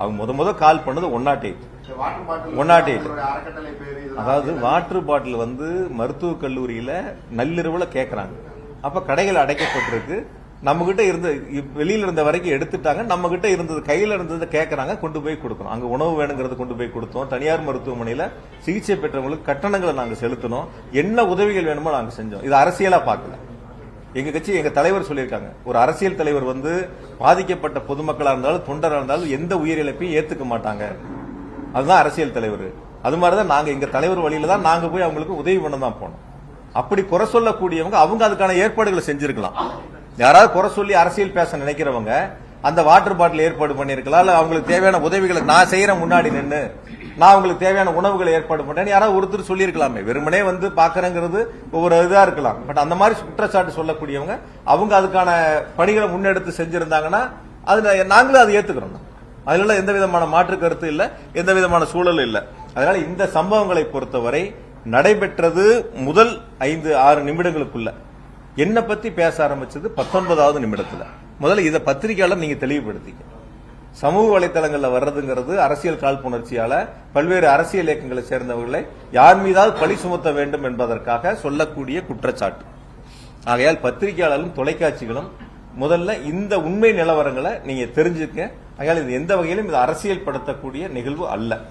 அவங்க முத முத கால் பண்ணது one nought eight water bottle 108. உங்களுடைய அறக்கட்டளை பேரு இதெல்லாம் அதாவது வாட்டர் பாட்டில் வந்து மருத்துவக் கல்லூரியில நள்ளிரவுல கேக்குறாங்க. அப்ப கடைகள் அடைக்கப்பட்டிருக்கு. நம்ம கிட்ட இருந்த வெளியில இருந்த வரைக்கும் எடுத்துட்டாங்க. நம்ம கிட்ட இருந்தது கையில இருந்ததை கேக்குறாங்க கொண்டு போய் கொடுக்கணும். அங்க உணவு வேணுங்கிறது கொண்டு போய் கொடுத்தோம். தனியார் மருத்துவமனையில சிகிச்சை பெற்றவங்களுக்கு கட்டணங்களை நாங்க செலுத்தினோம். என்ன உதவிகள் வேணுமோ நாங்க செஞ்சோம். இது அரசியலா பார்க்கல. எங்க கட்சி எங்க தலைவர் சொல்லியிருக்காங்க. ஒரு அரசியல் தலைவர் வந்து பாதிக்கப்பட்ட பொதுமக்களா இருந்தாலும் தொண்டரா இருந்தாலும் எந்த உயிரிழப்பையும் ஏத்துக்க மாட்டாங்க. அதுதான் அரசியல் தலைவர். அது மாதிரிதான் நாங்க எங்க தலைவர் வழியில தான் நாங்க போய் அவங்களுக்கு உதவி பண்ண தான் போனோம். அப்படி குறை சொல்லக்கூடியவங்க அவங்க அதுக்கான ஏற்பாடுகளை செஞ்சிருக்கலாம். யாராவது குறை சொல்லி அரசியல் பேச நினைக்கிறவங்க அந்த வாட்டர் பாட்டில் ஏற்பாடு பண்ணிருக்கலாம் இல்ல அவங்களுக்கு தேவையான உதவிகளை நான் செய்யற முன்னாடி நின்று நான் உங்களுக்கு தேவையான உணவுகளை ஏற்பாடு பண்றேன். யாராவது ஒருத்தர் சொல்லியிருக்கலாமே. வெறுமனே வந்து பார்க்குறேங்கிறது ஒவ்வொரு இதா இருக்கலாம். பட் அந்த மாதிரி குற்றச்சாட்டு சொல்லக்கூடியவங்க அவங்க அதுக்கான பணிகளை முன்னெடுத்து செஞ்சிருந்தாங்கன்னா அதுல நாங்களும் அதை ஏத்துக்கிறோம். அதுல எந்த விதமான மாற்று கருத்து இல்ல எந்த விதமான சூழலும் இல்ல. அதனால இந்த சம்பவங்களை பொறுத்தவரை நடைபெற்றது முதல் ஐந்து ஆறு நிமிடங்களுக்குள்ள. என்ன பத்தி பேச ஆரம்பிச்சது பத்தொன்பதாவது நிமிடத்துல. முதல்ல இதை பத்திரிகையாளர் நீங்க தெளிவுபடுத்திக்க. சமூக வலைதளங்களில் வர்றதுங்கிறது அரசியல் காழ்ப்புணர்ச்சியால பல்வேறு அரசியல் இயக்கங்களை சேர்ந்தவர்களை யார் மீதாவது பழி சுமத்த வேண்டும் என்பதற்காக சொல்லக்கூடிய குற்றச்சாட்டு. ஆகையால் பத்திரிகையாளர்களும் தொலைக்காட்சிகளும் முதல்ல இந்த உண்மை நிலவரங்களை நீங்க தெரிஞ்சுக்க. ஆகையால் இது எந்த வகையிலும் இது அரசியல் படுத்தக்கூடிய நிகழ்வு அல்ல.